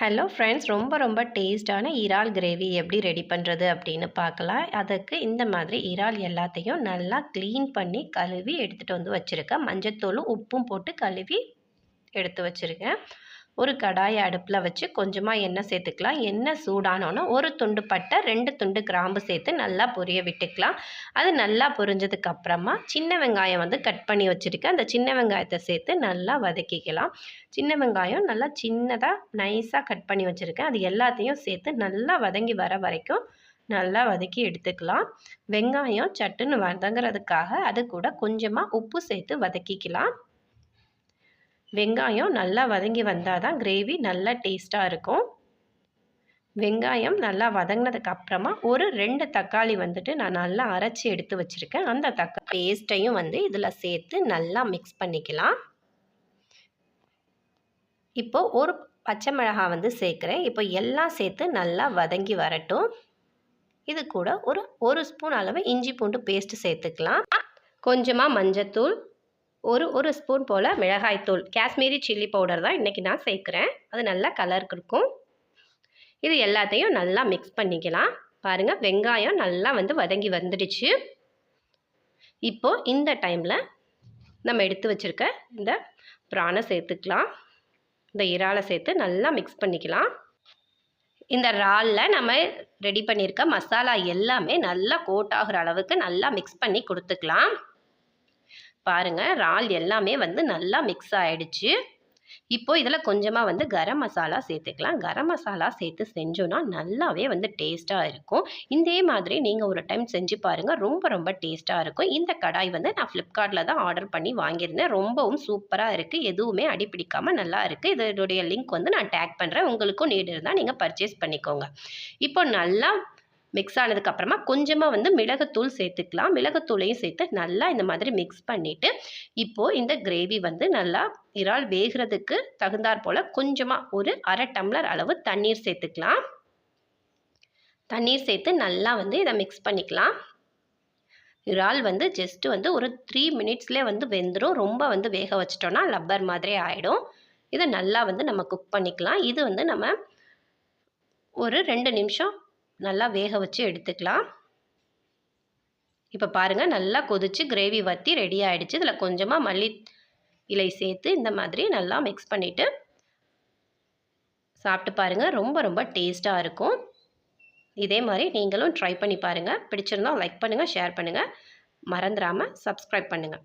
Hello friends ரொம்ப ரொம்ப டேஸ்டான இறால் கிரேவி எப்படி ரெடி பண்ணுறது அப்படின்னு பார்க்கலாம். அதுக்கு இந்த மாதிரி இறால் எல்லாத்தையும் நல்லா க்ளீன் பண்ணி கழுவி எடுத்துகிட்டு வந்து வச்சுருக்கேன். மஞ்சத்தூளும் உப்பும் போட்டு கழுவி எடுத்து வச்சுருக்கேன். ஒரு கடாயை அடுப்பில் வச்சு கொஞ்சமாக எண்ணெய் சேர்த்துக்கலாம். எண்ணெய் சூடானோன்னா ஒரு துண்டு பட்டை ரெண்டு துண்டு கிராம்பு சேர்த்து நல்லா பொரிய விட்டுக்கலாம். அது நல்லா பொரிஞ்சதுக்கு அப்புறமா சின்ன வெங்காயம் வந்து கட் பண்ணி வச்சுருக்கேன். அந்த சின்ன வெங்காயத்தை சேர்த்து நல்லா வதக்கிக்கலாம். சின்ன வெங்காயம் நல்லா சின்னதாக நைஸாக கட் பண்ணி வச்சுருக்கேன். அது எல்லாத்தையும் சேர்த்து நல்லா வதங்கி வர வரைக்கும் நல்லா வதக்கி எடுத்துக்கலாம். வெங்காயம் சட்டுன்னு வதங்குறதுக்காக அது கூட கொஞ்சமாக உப்பு சேர்த்து வதக்கிக்கலாம். வெங்காயம் நல்லா வதங்கி வந்தால் தான் கிரேவி நல்லா டேஸ்ட்டாக இருக்கும். வெங்காயம் நல்லா வதங்கினதுக்கு அப்புறமா ஒரு ரெண்டு தக்காளி வந்துட்டு நான் நல்லா அரைச்சி எடுத்து வச்சுருக்கேன். அந்த தக்காளி பேஸ்ட்டையும் வந்து இதில் சேர்த்து நல்லா மிக்ஸ் பண்ணிக்கலாம். இப்போது ஒரு பச்சை மிளகாய் வந்து சேர்க்குறேன். இப்போ எல்லாம் சேர்த்து நல்லா வதங்கி வரட்டும். இது கூட ஒரு ஒரு ஸ்பூன் அளவு இஞ்சி பூண்டு பேஸ்ட்டு சேர்த்துக்கலாம். கொஞ்சமாக மஞ்சத்தூள் ஒரு ஒரு ஸ்பூன் போல் மிளகாய்த்தூள். காஷ்மீரி சில்லி பவுடர் தான் இன்றைக்கி நான் சேர்க்குறேன். அது நல்லா கலருக்கு இருக்கும். இது எல்லாத்தையும் நல்லா மிக்ஸ் பண்ணிக்கலாம். பாருங்கள் வெங்காயம் நல்லா வந்து வதங்கி வந்துடுச்சு. இப்போது இந்த டைமில் நம்ம எடுத்து வச்சுருக்க இந்த ப்ரானை சேர்த்துக்கலாம். இந்த இறாலை சேர்த்து நல்லா மிக்ஸ் பண்ணிக்கலாம். இந்த இறாலில் நம்ம ரெடி பண்ணியிருக்க மசாலா எல்லாமே நல்லா கோட் ஆகிற அளவுக்கு நல்லா மிக்ஸ் பண்ணி கொடுத்துக்கலாம். பாருங்கள் இறால் எல்லாமே வந்து நல்லா மிக்ஸ் ஆகிடுச்சு இப்போ இதில் கொஞ்சமாக வந்து கரம் மசாலா சேர்த்துக்கலாம். கரம் மசாலா சேர்த்து செஞ்சோன்னா நல்லாவே வந்து டேஸ்ட்டாக இருக்கும். இதே மாதிரி நீங்கள் ஒரு டைம் செஞ்சு பாருங்கள் ரொம்ப ரொம்ப டேஸ்ட்டாக இருக்கும். இந்த கடாய் வந்து நான் ஃப்ளிப்கார்ட்டில் தான் ஆர்டர் பண்ணி வாங்கியிருந்தேன். ரொம்பவும் சூப்பராக இருக்குது எதுவுமே அடிப்பிடிக்காமல் நல்லா இருக்குது இதனுடைய லிங்க் வந்து நான் டேக் பண்ணுறேன் உங்களுக்கும் நீடு இருந்தால் நீங்கள் பர்ச்சேஸ் பண்ணிக்கோங்க. இப்போ நல்லா மிக்ஸ் ஆனதுக்கப்புறமா கொஞ்சமாக வந்து மிளகுத்தூள் சேர்த்துக்கலாம். மிளகுத்தூளையும் சேர்த்து நல்லா இந்த மாதிரி மிக்ஸ் பண்ணிவிட்டு இப்போது இந்த கிரேவி வந்து நல்லா இறால் வேகிறதுக்கு தகுந்தாற் போல் கொஞ்சமாக ஒரு அரை டம்ளர் அளவு தண்ணீர் சேர்த்துக்கலாம். தண்ணீர் சேர்த்து நல்லா வந்து இதை மிக்ஸ் பண்ணிக்கலாம். இறால் வந்து ஜஸ்ட்டு வந்து ஒரு த்ரீ மினிட்ஸ்லேயே வந்து வெந்துடும் ரொம்ப வந்து வேக வச்சிட்டோன்னா லப்பர் மாதிரி ஆகிடும் இதை நல்லா வந்து நம்ம குக் பண்ணிக்கலாம். இது வந்து நம்ம ஒரு ரெண்டு நிமிஷம் நல்லா வேக வச்சு எடுத்துக்கலாம். இப்போ பாருங்கள் நல்லா கொதித்து கிரேவி வற்றி ரெடி ஆகிடுச்சு இதில் கொஞ்சமாக மல்லி இலை சேர்த்து இந்த மாதிரி நல்லா மிக்ஸ் பண்ணிவிட்டு சாப்பிட்டு பாருங்கள் ரொம்ப ரொம்ப டேஸ்ட்டாக இருக்கும். இதே மாதிரி நீங்களும் ட்ரை பண்ணி பாருங்கள் பிடிச்சிருந்தால் லைக் பண்ணுங்கள் ஷேர் பண்ணுங்கள் மறந்துடாமல் சப்ஸ்கிரைப் பண்ணுங்கள்